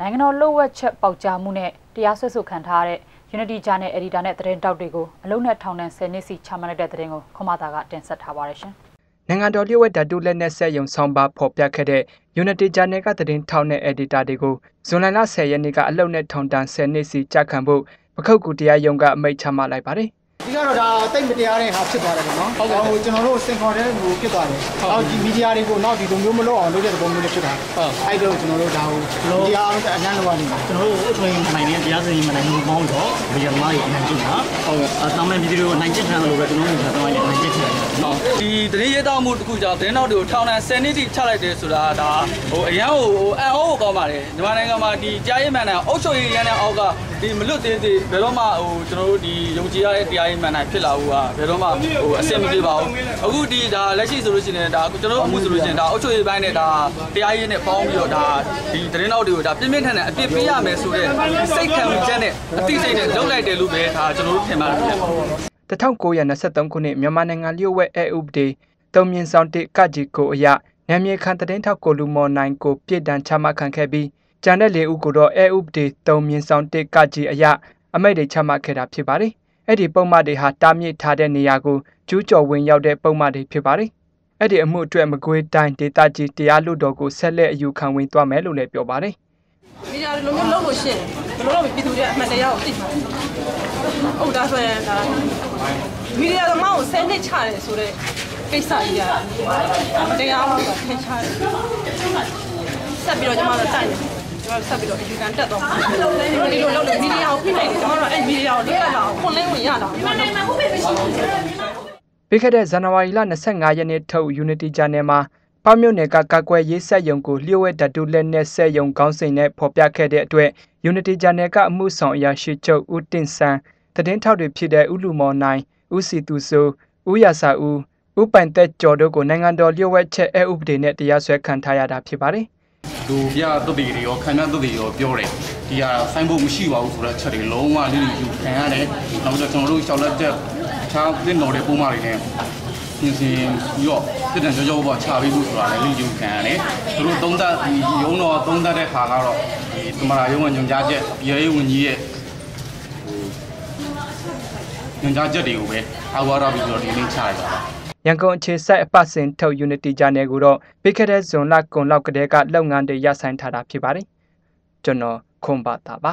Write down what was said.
နိုင်ငံတော်လှုပ်ဝက်ချက်ပေါက်ကြားမှုနဲ့တရားစွဲဆိုခံထားရတဲ့ Unity Channel Editor နဲ့သတင်းတောက်တွေကိုအလုံးနဲ့ထောင်ဒဏ်10နှစ်စီချမှတ်လိုက်တဲ့သတင်းကိုခွန်မာတာကတင်ဆက်ထားပါရရှင်။နိုင်ငံတော်လျှို့ဝှက်ဓာတုလက်နက်ဆက်ယုံဆောင်ပါဖော်ပြခဲ့တဲ့ Unity Channel ကသတင်းထောက်နဲ့ Editor တွေကိုဇွန်လ10ရက်နေ့ကအလုံးနဲ့ထောင်ဒဏ်10နှစ်စီကြခံဖို့ပခုတ်ကူတရားရုံးကအမိန့်ချမှတ်လိုက်ပါတယ်။ ဒီကတော့ဒါတိတ်မတရားတဲ့ဟာဖြစ်သွားတယ်ပေါ့နော်ဟုတ်ကဲ့ဟိုကျွန်တော်တို့စင်ခေါ်တဲ့ဟိုဖြစ်သွားတယ်နောက်ဒီမီဒီယာတွေကိုနောက်ဒီလိုမျိုးမလုပ်အောင်လုပ်တဲ့ပုံမျိုးတွေဖြစ်တာဟုတ်အဲ့တော့ကျွန်တော်တို့ဒါကိုမီဒီယာအားလုံးအနမ်းလောက်နေပါကျွန်တော်တို့အထွေထွေနိုင်တဲ့တရားစီရင်မနိုင်ဘူးပေါင်းတော့မီဒီယာသမားတွေအနိုင်ကျင့်တာဟုတ်ကဲ့အတောင်းမဲ့ဗီဒီယိုနိုင်ကျင့်ခံလို့ပဲကျွန်တော်တို့ကတော့နိုင်ကျင့်ခံတယ်နော်ဒီတရေရေးတောက်မှုတစ်ခုကြောင့်တင်းနောက်တွေကိုထောင်ဒဏ်10နှစ်ထိချလိုက်တယ်ဆိုတာဒါဟိုအရန်ဟိုအန်အောကိုကောင်းပါတယ်မြန်မာနိုင်ငံမှာဒီကြားရေးမှန်တဲ့အုပ်ချုပ်ရေးရန်တဲ့အောက်ကဒီမလွတ်သေးသေးဘယ်တော့မှဟိုကျွန်တော်တို့ဒီယုံကြည်ရတဲ့တရားရေးမှန်နိုင်ဖြစ်လာဘူးကဘယ်တော့မှဟိုအဆင်မပြေပါဘူးအခုဒီဒါလက်ရှိဆိုလို့ရှိရင်ဒါကျွန်တော်တို့အမှုဆိုလို့ရှိရင်ဒါအုပ်ချုပ်ရေးပိုင်းနဲ့ဒါတရားရေးနဲ့ပေါင်းပြီးတော့ဒါဒီသတင်းတော်တွေကိုဒါပြင်းပြင်းထန်ထန်အပြစ်ပေးရမယ်ဆိုတဲ့စိတ်ခံယူချက်နဲ့အသိစိတ်နဲ့လုပ်လိုက်တယ်လို့ပဲဒါကျွန်တော်တို့ထင်ပါတယ်ဗျ1923ခုနှစ်မြန်မာနိုင်ငံလျှို့ဝှက်အဲဥပဒေတုံမြင့်ဆောင်တစ်ကကြီးကိုအရနာမည်ခံသတင်းထောက်ကိုလူမော်နိုင်ကိုပြည်တံချမှတ်ခံခဲ့ပြီးကျန်တဲ့၄ဦးကိုတော့အဲဥပဒေတုံမြင့်ဆောင်တစ်ကကြီးအရအမိန့်တွေချမှတ်ခဲ့တာဖြစ်ပါတယ်။ အဲ့ဒီပုံမှန်တွေဟာတားမြစ်ထားတဲ့နေရာကိုကျူးကျော်ဝင်ရောက်တဲ့ပုံမှန်တွေဖြစ်ပါတယ်။အဲ့ဒီအမှုအတွက်မကွေးတိုင်းဒေသကြီးတရားလွှတ်တော်ကိုဆက်လက်အယူခံဝင်သွားမယ်လို့လည်းပြောပါတယ်။မီဒီယာလိုမျိုးလုပ်လို့ရှိရင်ဘယ်လိုလုပ်ပြည်သူတွေအမှန်တရားကိုသိမှာ။ဟုတ်ဒါဆိုရင်ဒါမီဒီယာသမားကိုဆယ်နှစ်ချတယ်ဆိုတော့ကိစ္စကြီးอ่ะတရားမှထင်ရှားတယ်ဆက်ပြီးတော့ကျွန်တော်တို့တိုက်တယ်ကျွန် တော်ဆက်ပြီးတော့အယူခံတက်တော့ဒီလိုလုပ်လို့မီဒီယာကိုဖိနိုင်တယ်ကျွန်တော်တို့အဲ့မီဒီယာကိုလွတ်လပ်လာအောင်ခွန်လင်းဝင်ရတာပြီးခဲ့တဲ့ဇန်နဝါရီလ25ရက်နေ့ထုတ် Unity Channel မှာပောက်မြို့နယ်ကကာကွယ်ရေးဆက်ယုံကိုလျှို့ဝှက်ဓာတုလက်နက်ဆက်ယုံကောင်းစိန်နဲ့ဖော်ပြခဲ့တဲ့အတွက် Unity Channel ကအမှုဆောင်အရာရှိချုပ်ဦးတင်ဆန်းသတင်းထောက်တွေဖြစ်တဲ့ဦးလူမော်နိုင်ဦးစီသူဆိုဦးရစာဦးဦးပိုင်သက်ကျော်တို့ကိုနိုင်ငံတော်လျှို့ဝှက်ချက်အဥပဒေနဲ့တရားစွဲခံထားရတာဖြစ်ပါတယ်။ လူပြသွတ်တွေရောခံရသွတ်တွေရောပြောတယ်။ဒီဟာဆိုင်ဖို့မရှိပါဘူးဆိုတော့ချက်တွေလုံးဝလေးလေးယူခံရတယ်။နောက်တော့ကျွန်တော်တို့ရှောက်လက်ချက်ခြားသင်တော်တဲ့ပုံမှန်တွေနဲ့ပြင်ဆင်ပြီးတော့ပြည်တံကြောကြောပေါ်ချပေးဖို့ဆိုတာလည်းလေးယူခံရတယ်။သူတို့သုံးသပ်ဒီရုံးတော်သုံးသပ်တဲ့ခါကတော့ဒီသမရာရုံးကညွှန်ကြားချက်ပြည်ရေးဝန်ကြီးရဲ့ညွှန်ကြားချက်တွေကိုပဲအားဝါရပြီးတော့ဒီနေ့ချရတာပါ ရန်ကုန်အခြေစိုက်အပတ်စဉ်ထုတ် Unity Channel ကိုတော့ပြီးခဲ့တဲ့ဇွန်လကုန်လောက်ကတည်းကလုပ်ငန်းတွေရပ်ဆိုင်းထားတာဖြစ်ပါတယ်ကျွန်တော်ခွန်ပါတာပါ